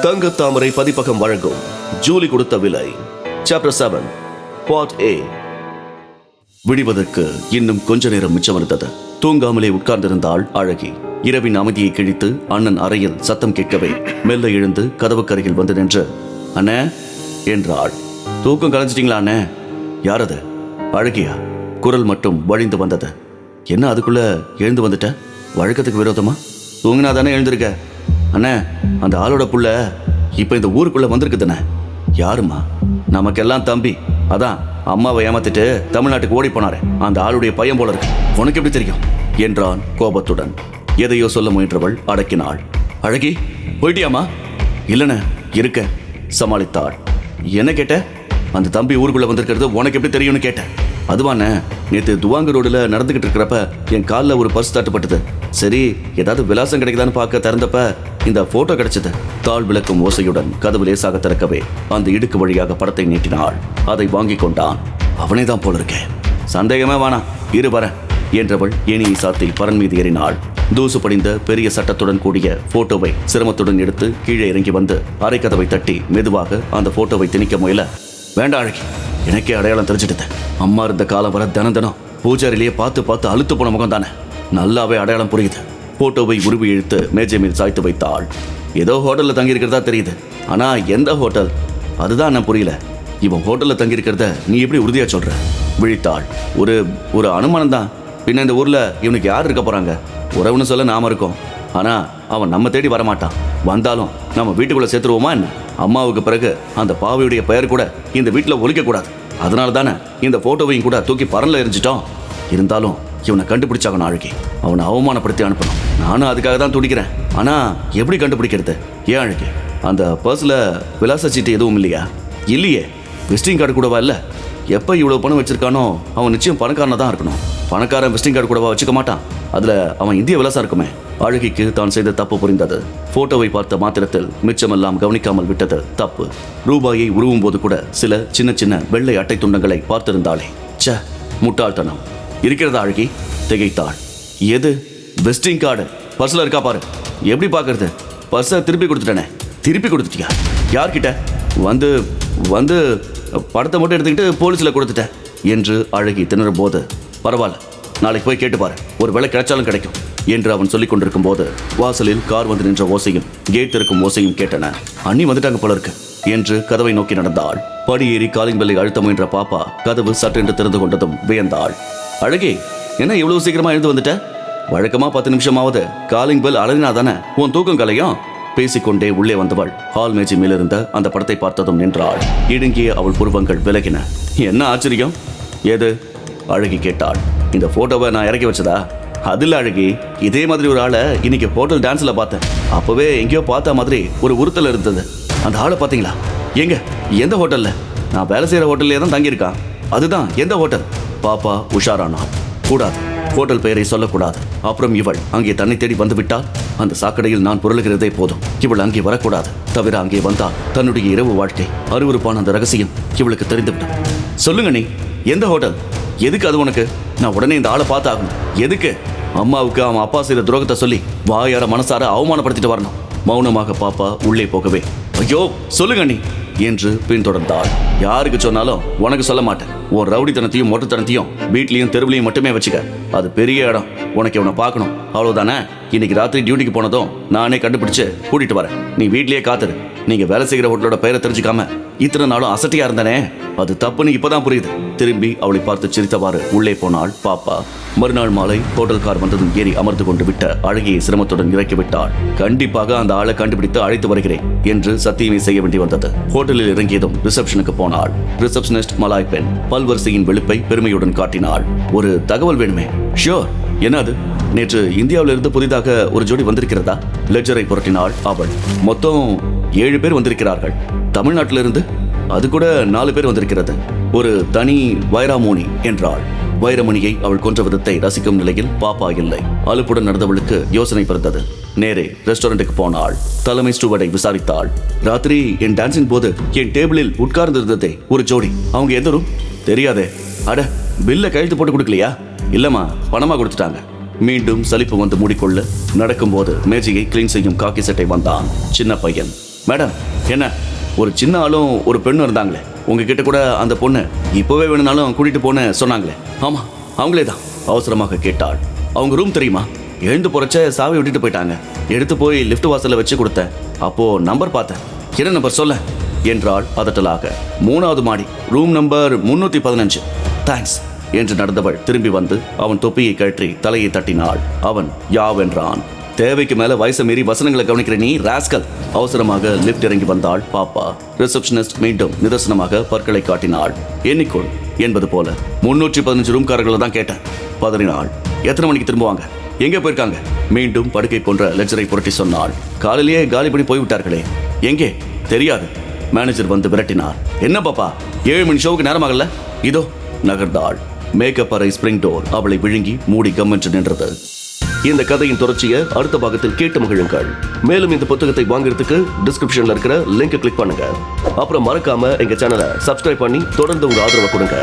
தங்க தாமரை பதிப்பகம் வழங்கும் ஜூலி கொடுத்த விலை. சாப்டர் செவன் பார்ட் ஏ விடிவதற்கு இன்னும் கொஞ்ச நேரம் மிச்சம் இருந்தது தூங்காமலே உட்கார்ந்திருந்தாள் அழகி. இரவின் அமைதியை கிழித்து அண்ணன் அறையில் சத்தம் கேட்கவே மெல்ல எழுந்து கதவுக்கரையில் வந்து நின்று அண்ணே என்றாள். தூக்கம் கலைஞ்சிட்டீங்களா அண்ணே? யாரது? அழகியா. குரல் மட்டும் வழிந்து வந்தது. என்ன அதுக்குள்ள எழுந்து வந்துட்ட? வழக்கத்துக்கு விரோதமா? தூங்கினா தானே எழுந்திருக்க? அண்ணே அந்த ஆளோட புள்ள இப்போ இந்த ஊருக்குள்ள வந்திருக்குதுண்ணே யாருமா நமக்கெல்லாம் தம்பி. அதான் அம்மாவை ஏமாத்திட்டு தமிழ்நாட்டுக்கு ஓடி போனாரே. அந்த ஆளுடைய பையன் போல இருக்கு. உனக்கு எப்படி தெரியும்? என்றான் கோபத்துடன். எதையோ சொல்ல முயன்றவள் அடக்கினாள். அழகி போயிட்டியாமா இல்லைண்ணே இருக்க சமாளித்தாள். என்ன கேட்ட? அந்த தம்பி ஊருக்குள்ளே வந்திருக்கிறது உனக்கு எப்படி தெரியும்னு கேட்டேன். அதுவாண்ணே நேற்று துவாங்க ரோடில் நடந்துக்கிட்டு இருக்கிறப்ப என் காலில் ஒரு பர்ஸ் தட்டுப்பட்டது. சரி ஏதாவது விலாசம் கிடைக்குதான்னு பார்க்க திறந்தப்ப இந்த போட்டோ கிடைச்சது. தாள் விளக்கும் ஓசையுடன் கதவு லேசாக திறக்கவே அந்த இடுக்கு வழியாக படத்தை நீட்டினாள். அதை வாங்கி கொண்டான். அவனே தான் போல இருக்கேன் சந்தேகமே வானா இரு வரேன் என்றவள் ஏணியை சாத்தி பரன் மீது ஏறினாள். தூசு படிந்த பெரிய சட்டத்துடன் கூடிய போட்டோவை சிரமத்துடன் எடுத்து கீழே இறங்கி வந்து அரைக்கதவை தட்டி மெதுவாக அந்த போட்டோவை திணிக்க முயல. வேண்டாம் அழகி எனக்கே அடையாளம் தெரிஞ்சிட்டது. அம்மா இருந்த காலம் வர தினம் தினம் பூஜாரிலேயே பார்த்து பார்த்து அழுத்து போன முகம் தானே. நல்லாவே அடையாளம் புரியுது. போட்டோவை உருவி இழுத்து மேஜை மீது சாய்த்து வைத்தாள். ஏதோ ஹோட்டலில் தங்கியிருக்கிறதா தெரியுது. ஆனால் எந்த ஹோட்டல்? அதுதான் நான் புரியல. இவன் ஹோட்டலில் தங்கியிருக்கிறத நீ எப்படி உறுதியாக சொல்கிற விழித்தாள். ஒரு ஒரு அனுமானம் தான். பின்ன இந்த ஊரில் இவனுக்கு யார் இருக்க போகிறாங்க உறவுன்னு சொல்ல நாம இருக்கோம். ஆனால் அவன் நம்ம தேடி வரமாட்டான். வந்தாலும் நம்ம வீட்டுக்குள்ளே சேர்த்துருவோமா என்ன? அம்மாவுக்கு பிறகு அந்த பாவையுடைய பெயர் கூட இந்த வீட்டில் ஒழிக்கக்கூடாது அதனால தானே இந்த ஃபோட்டோவையும் கூட தூக்கி பரல எரிஞ்சிட்டோம் இருந்தாலும் இவனை கண்டுபிடிச்சாகணும் அழகி அவனை அவமானப்படுத்தி அனுப்பணும். நானும் அதுக்காக தான் துடிக்கிறேன். ஆனால் எப்படி கண்டுபிடிக்கிறது? ஏன் அழகி அந்த பர்ஸில் விலாச சீட்டு எதுவும் இல்லையா? இல்லையே. விசிட்டிங் கார்டு கூடவா இல்லை? எப்போ இவ்வளோ பணம் வச்சுருக்கானோ அவன் நிச்சயம் பணக்காரனாக தான் இருக்கணும். பணக்காரன் விசிட்டிங் கார்டு கூடவா வச்சுக்க மாட்டான். அதில் அவன் இந்திய விலாசம் இருக்குமே. அழகிக்கு தான் செய்த தப்பு புரிந்தது. போட்டோவை பார்த்த மாத்திரத்தில் மிச்சமெல்லாம் கவனிக்காமல் விட்டது தப்பு. ரூபாயை உருவும் போது கூட சில சின்ன சின்ன வெள்ளை அட்டை துண்டங்களை பார்த்திருந்தாளே. ச்சே முட்டாள்தனம். இருக்கிறதா அழகி? திகைத்தாள். எது? Visiting card. பர்ஸில் இருக்கா பாரு. எப்படி பார்க்கறது? பர்ஸை திருப்பி கொடுத்துட்டேனே. திருப்பி கொடுத்துட்டியா? யார்கிட்ட? வந்து வந்து படத்தை மட்டும் எடுத்துக்கிட்டு போலீஸில் கொடுத்துட்டேன். என்று அழகி திணறும் போது பரவாயில்ல. நாளைக்கு போய் கேட்டு பாரு. ஒரு வேலை கிடைச்சாலும் கிடைக்கும் என்று அவன் சொல்லிக் கொண்டிருக்கும் போது வாசலில் கார் வந்து நின்ற ஓசையும் கேட் திறக்கும் ஓசையும் கேட்டன. அண்ணி வந்துட்டாங்க போல இருக்கு என்று கதவை நோக்கி நடந்தாள். படியேறி காலிங் பெல்லை அழுத்த முயன்ற பாப்பா கதவு சட்டென்று திறந்து கொண்டதும் வியந்தாள். அழகே என்ன இவ்வளவு சீக்கிரமா எழுந்து வந்துட்ட? வழக்கமா பத்து நிமிஷமாவது காலிங் பெல் அலறினா தானே உன் தூக்கம் கலையும்? பேசிக்கொண்டே உள்ளே வந்தவள் ஹால் மேஜை மேலிருந்த அந்த படத்தை பார்த்ததும் நின்றாள். இடுங்கிய அவள் புருவங்கள் விலகின. என்ன ஆச்சரியம்? ஏது அழகி கேட்டாள். இந்த போட்டோவை நான் இறக்கி வச்சதா? அதில் அழகி இதே மாதிரி ஒரு ஆளை இன்னைக்கு ஹோட்டல் டான்ஸில் பார்த்தேன். அப்போவே எங்கேயோ பார்த்த மாதிரி ஒரு உறுத்தல் இருந்தது. அந்த ஆளை பார்த்தீங்களா? எங்க? எந்த ஹோட்டலில் நான் வேலை செய்கிற ஹோட்டல்லே தான் தங்கியிருக்கான். அதுதான் எந்த ஹோட்டல் பாப்பா உஷாரானா. கூடாது. ஹோட்டல் பெயரை சொல்லக்கூடாது. அப்புறம் இவள் அங்கே தன்னை தேடி வந்து விட்டால் அந்த சாக்கடையில் நான் புரளுகிறதே போதும். இவள் அங்கே வரக்கூடாது. தவிர அங்கே வந்தால் தன்னுடைய இரவு வாழ்க்கை அருவருப்பான அந்த ரகசியம் இவளுக்கு தெரிந்துவிடும். சொல்லுங்க நீ எந்த ஹோட்டல் எதுக்கு அது உனக்கு? நான் உடனே இந்த ஆளை பார்த்தாகணும். எதுக்கு? அம்மாவுக்கு அவன் அப்பா செய்த துரோகத்தை சொல்லி வாயார மனசார அவமானப்படுத்திட்டு வரணும். மௌனமாக பாப்பா உள்ளே போகவே. ஐயோ சொல்லுங்க நீ என்று பின்தொடர்ந்தாள். யாருக்கு சொன்னாலும் உனக்கு சொல்ல மாட்டேன். உன் ரவுடித்தனத்தையும் மொட்டத்தனத்தையும் வீட்லயும் தெருவிலையும் மட்டுமே வச்சுக்க. அது பெரிய இடம். உனக்கு இவனை பார்க்கணும். அவ்வளவுதானே? இன்னைக்கு ராத்திரி டியூட்டிக்கு போனதும் நானே கண்டுபிடிச்சு கூட்டிட்டு வரேன். நீ வீட்லயே காத்துரு. நீங்க வேலை செய்கிற ஹோட்டலோட பெயரை தெரிஞ்சுக்காம இத்தனை நாளும் அசட்டியா இருந்தனே? அது தப்புன்னு இப்பதான் புரியுது. திரும்பி அவளை பார்த்து சிரித்தவாறு உள்ளே போனாள் பாப்பா. மறுநாள் மாலை ஹோட்டல் கார் வந்ததும் ஏறி அமர்ந்து கொண்டு விட்ட அழகியை சிரமத்துடன் இறக்கி விட்டாள் கண்டிப்பாக அந்த ஆளை கண்டுபிடித்து அழைத்து வருகிறேன் என்று சத்தியமே செய்ய வேண்டி வந்தது. ஹோட்டலில் இறங்கியதும் ரிசப்ஷனுக்கு போனாள். ரிசப்ஷனிஸ்ட் மலாய் பெண் பல்வரிசையின் வெளுப்பை பெருமையுடன் காட்டினாள். ஒரு தகவல் வேணுமே? ஷியோர் என்ன அது நேற்று இந்தியாவிலிருந்து இருந்து புதிதாக ஒரு ஜோடி வந்திருக்கிறதா? லெஜரை புரட்டினாள் அவள். மொத்தம் ஏழு பேர் வந்திருக்கிறார்கள். தமிழ்நாட்டிலிருந்து அது கூட நாலு பேர் வந்திருக்கிறது. ஒரு தனி வைராமோனி என்றாள். வைரமணியை அவள் கொன்ற விதத்தை ரசிக்கும் நிலையில் பாப்பா இல்லை. அலுப்புடன் நடந்தவளுக்கு யோசனை பிறந்தது. நேரே ரெஸ்டாரண்ட்டுக்கு போனாள். தலைமை ஸ்டூவர்டை விசாரித்தாள். ராத்திரி என் டான்ஸின் போது என் டேபிளில் உட்கார்ந்திருந்ததே ஒரு ஜோடி. அவங்க எந்த தெரியாதே. அட பில்ல கையெழுத்து போட்டு கொடுக்கலையா? இல்லம்மா பணமாக கொடுத்துட்டாங்க. மீண்டும் சலிப்பு வந்து மூடிக்கொள்ள நடக்கும்போது மேஜையை கிளீன் செய்யும் காக்கி சட்டை வந்தான் சின்ன பையன். மேடம் என்ன ஒரு சின்ன ஆளும் ஒரு பெண்ணும் இருந்தாங்களே? உங்ககிட்ட கூட அந்த பொண்ணு இப்போவே வேணும்னாலும் கூட்டிட்டு போன சொன்னாங்களே? ஆமா அவங்களே தான் அவசரமாக கேட்டாள். அவங்க ரூம் தெரியுமா? எழுந்து போறச்ச சாவி விட்டுட்டு போயிட்டாங்க. எடுத்து போய் லிஃப்ட் வாசலில் வச்சு கொடுத்தேன். அப்போ நம்பர் பார்த்தேன். என்ன நம்பர் சொல்ல? என்றாள் பதட்டலாக மூணாவது மாடி ரூம் நம்பர் முன்னூத்தி பதினஞ்சு. தேங்க்ஸ் என்று நடந்தவள் திரும்பி வந்து அவன் தொப்பியை கழற்றி தலையை தட்டினாள். அவன் யாவென்றான் தேவைக்கு மேல வயசை மீறி வசனங்களை கவனிக்கிற நீ ராஸ்கல். அவசரமாக லிஃப்ட் இறங்கி வந்தாள் பாப்பா. ரிசப்ஷனிஸ்ட் மீண்டும் நிதர்சனமாக பற்களை காட்டினாள். எண்ணிக்கொள் என்பது போல. முன்னூற்றி பதினஞ்சு ரூம்காரர்களை தான் கேட்டேன். பதறினாள் எத்தனை மணிக்கு திரும்புவாங்க? எங்க போயிருக்காங்க? மீண்டும் படுக்கை போன்ற லெஜரை புரட்டி சொன்னாள். காலையிலேயே காலி பண்ணி போய்விட்டார்களே எங்கே? தெரியாது. மேனேஜர் வந்து விரட்டினார். என்ன பாப்பா? ஏழு மணி ஷோவுக்கு நேரமாகல? இதோ நகர்ந்தாள். மேக்கப் அறை ஸ்பிரிங் டோர். அவளை விழுங்கி மூடி கம்மென்று நின்றது. இந்த கதையின் தொடர்ச்சியை அடுத்த பாகத்தில் கேட்டு மகிழுங்கள். மேலும் இந்த புத்தகத்தை வாங்குறதுக்கு டிஸ்கிரிப்ஷன்ல இருக்கிற லிங்கை கிளிக் பண்ணுங்க. அப்புறம் மறக்காம எங்க சேனலை சப்ஸ்கிரைப் பண்ணி தொடர்ந்து உங்க ஆதரவை கொடுங்க.